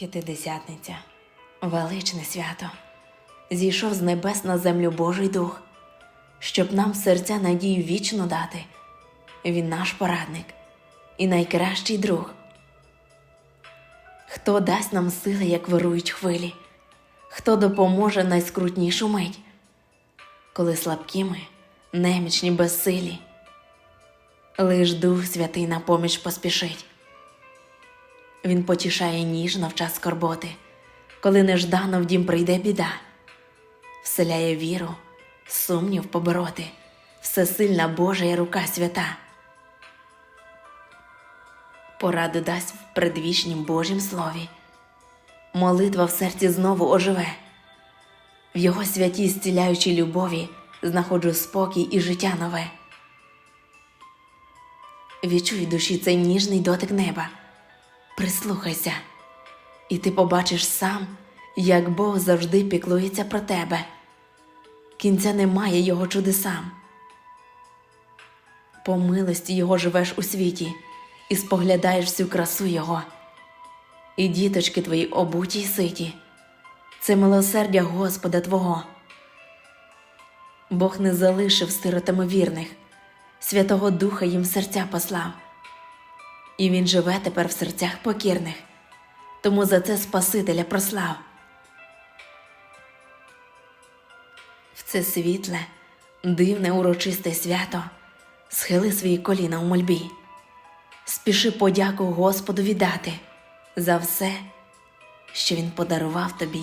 П'ятидесятниця, величне свято, зійшов з небес на землю Божий Дух, щоб нам серця надію вічну дати. Він наш порадник і найкращий друг. Хто дасть нам сили, як вирують хвилі, хто допоможе найскрутнішу мить, коли слабкі ми, немічні безсилі, лиш Дух Святий на поміч поспішить. Він потішає ніжно в час скорботи, коли неждано в дім прийде біда, вселяє віру, сумнів побороти, всесильна Божа рука свята. Пораду дасть в предвічнім Божім слові. Молитва в серці знову оживе. В його святій зціляючій любові знаходжу спокій і життя нове. Відчуй душі цей ніжний дотик неба. Прислухайся, і ти побачиш сам, як Бог завжди піклується про тебе. Кінця немає його чудесам. По милості його живеш у світі і споглядаєш всю красу Його. І діточки твої обуті й ситі, це милосердя Господа Твого. Бог не залишив сиротами вірних, Святого Духа їм серця послав і він живе тепер в серцях покірних, тому за це Спасителя прослав. В це світле, дивне урочисте свято, схили свої коліна у мольбі, спіши подяку Господу віддати за все, що Він подарував тобі